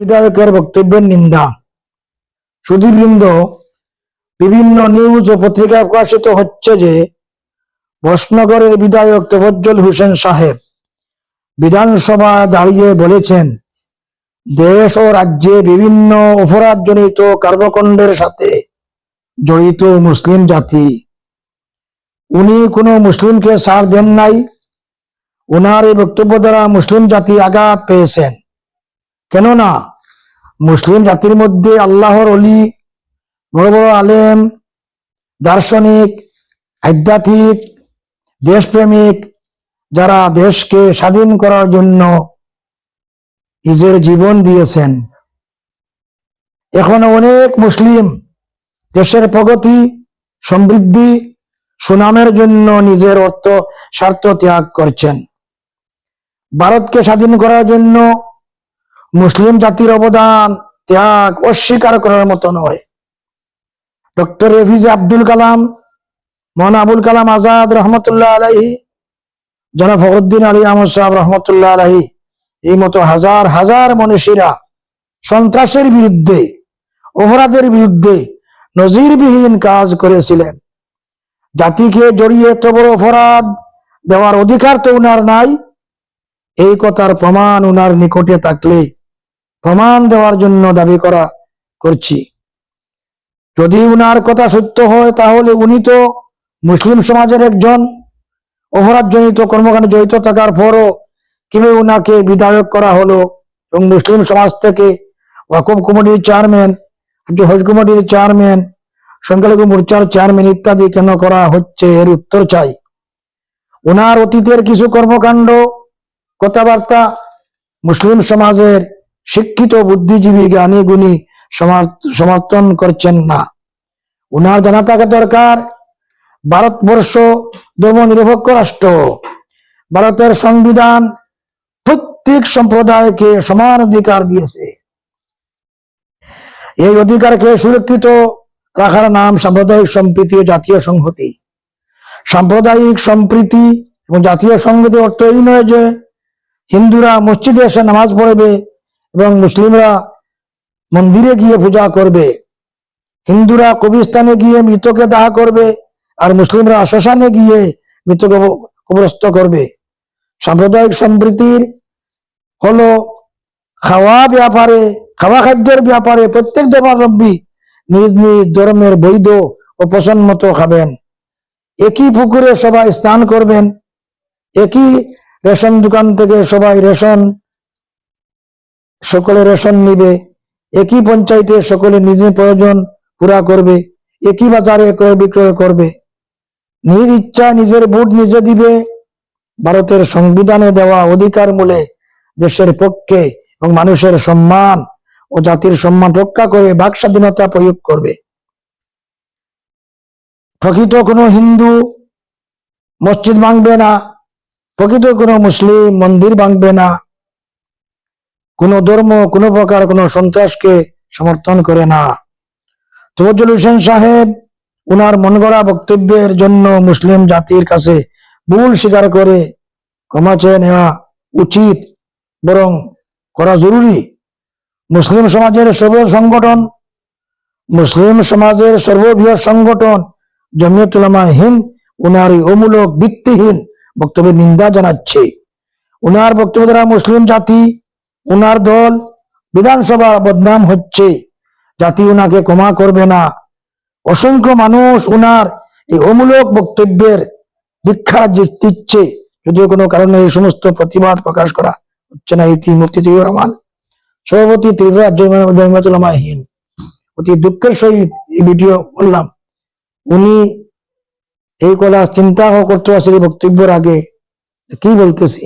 বিধায়কের বক্তব্যের নিন্দা। সুধীবৃন্দ বিভিন্ন নিউজ ও পত্রিকায় প্রকাশিত হচ্ছে যে বসনগরের বিধায়ক তোফজ্জল হোসেন সাহেব বিধানসভায় দাঁড়িয়ে বলেছেন, দেশ ও রাজ্যে বিভিন্ন অপরাধজনিত কর্মকাণ্ডের সাথে জড়িত মুসলিম জাতি। উনি কোনো মুসলিমকে সার দেন নাই। ওনার এই বক্তব্য দ্বারা মুসলিম জাতি আঘাত পেয়েছেন। কেননা মুসলিম জাতির মধ্যে আল্লাহর অলি, বড় বড় আলেম, দার্শনিক, আধ্যাত্মিক, দেশপ্রেমিক, যারা দেশকে স্বাধীন করার জন্য নিজের জীবন দিয়েছেন। এখন অনেক মুসলিম দেশের প্রগতি, সমৃদ্ধি, সুনামের জন্য নিজের অর্থ, স্বার্থ ত্যাগ করছেন। ভারতকে স্বাধীন করার জন্য মুসলিম জাতির অবদান ত্যাগ অস্বীকার করার মতো নয়। ডক্টর এভিজে আব্দুল কালাম, মৌলানা আবুল কালাম আজাদ রহমতুল্লাহ আলাহি জনাব ফখরুদ্দিন আলী আহমদ সাহেব রহমতুল্লাহ আলাহি এই মতো হাজার হাজার মনীষীরা সন্ত্রাসের বিরুদ্ধে, অপরাধের বিরুদ্ধে নজিরবিহীন কাজ করেছিলেন। জাতিকে জড়িয়ে এত বড় অপরাধ দেওয়ার অধিকার তো উনার নাই, এই কথার প্রমাণ উনার নিকটে থাকলে প্রমাণ দেওয়ার জন্য দাবি করা করছি। যদি উনার কথা সত্য হয়, তাহলে উনি তো মুসলিম সমাজের একজন। অপরাধজনিত কর্মকাণ্ডে জড়িত থাকার পরও কীভাবে উনাকে বিধায়ক করা হলো এবং মুসলিম সমাজ থেকে ওয়াকুব কমিটির চেয়ারম্যান হজ কমিটির চেয়ারম্যান, সংখ্যালঘু মোর্চার চেয়ারম্যান ইত্যাদি কেন করা হচ্ছে এর উত্তর চাই। ওনার অতীতের কিছু কর্মকাণ্ড, কথাবার্তা মুসলিম সমাজের শিক্ষিত বুদ্ধিজীবী জ্ঞানী গুণী সমর্থন করছেন না। উনার জানা থাকা দরকার ভারতবর্ষ ধর্ম নিরপেক্ষ রাষ্ট্র। ভারতের সংবিধান প্রত্যেক সম্প্রদায়কে সমান অধিকার দিয়েছে। এই অধিকারকে সুরক্ষিত রাখার নাম সাম্প্রদায়িক সম্প্রীতি ও জাতীয় সংহতি। সাম্প্রদায়িক সম্প্রীতি এবং জাতীয় সংহতি অর্থ এই নয় যে হিন্দুরা মসজিদে এসে নামাজ পড়বে এবং মুসলিমরা মন্দিরে গিয়ে পূজা করবে। হিন্দুরা কবিস্তানে গিয়ে মৃতকে দাহ করবে আর মুসলিমরা শ্মশানে গিয়ে মৃতকে কব- কবরস্থ করবে। সাম্প্রদায়িক সম্প্রীতির হলো খাওয়া ব্যাপারে, খাওয়া খাদ্যের ব্যাপারে প্রত্যেক ধর্মাবলম্বী নিজ নিজ ধর্মের বৈধ ও পছন্দ মতো খাবেন। একই পুকুরে সবাই স্নান করবেন, একই রেশন দোকান থেকে সবাই রেশন সকলে রেশন নিবে। একই পঞ্চায়েতে সকলে নিজের প্রয়োজন পুরা করবে। একই বাজারে ক্রয় বিক্রয় করবে। নিজ ইচ্ছা নিজের ভোট নিজে দিবে। ভারতের সংবিধানে দেওয়া অধিকার মূলে দেশের পক্ষে এবং মানুষের সম্মান ও জাতির সম্মান রক্ষা করে বাক স্বাধীনতা প্রয়োগ করবে। প্রকৃত কোনো হিন্দু মসজিদ ভাঙবে না। প্রকৃত কোনো মুসলিম মন্দির ভাঙবে না। কোনো ধর্ম, কোনো প্রকার কোনো সন্ত্রাসকে সমর্থন করে না। তবজুল হোসেন সাহেব উনার মন গড়া বক্তব্যের জন্য মুসলিম জাতির কাছে ভুল স্বীকার করে ক্ষমা চেয়ে নেওয়া উচিত, বরং করা জরুরি। মুসলিম সমাজের সর্ব সংগঠন, মুসলিম সমাজের সর্ববৃহৎ সংগঠন জমিয়তুলামাহীন উনার অমূলক ভিত্তিহীন বক্তব্যের নিন্দা জানাচ্ছে। উনার বক্তব্য দ্বারা মুসলিম জাতি উনার দল বিধানসভা বদনাম হচ্ছে। জাতি উনাকে ক্ষমা করবে না। অসংখ্য মানুষ উনার এই অমূলক বক্তব্যের দীক্ষা দিচ্ছে। যদিও কোনো কারণে এই সমস্ত প্রতিবাদ প্রকাশ করা হচ্ছে না। ইতি রহমান। সভাপতি ত্রিপুরা জয়মাতুলামাহীন অতি দুঃখের সহিত এই ভিডিও বললাম উনি এই কথা চিন্তা করতে এই বক্তব্যের আগে। কি বলতেছি?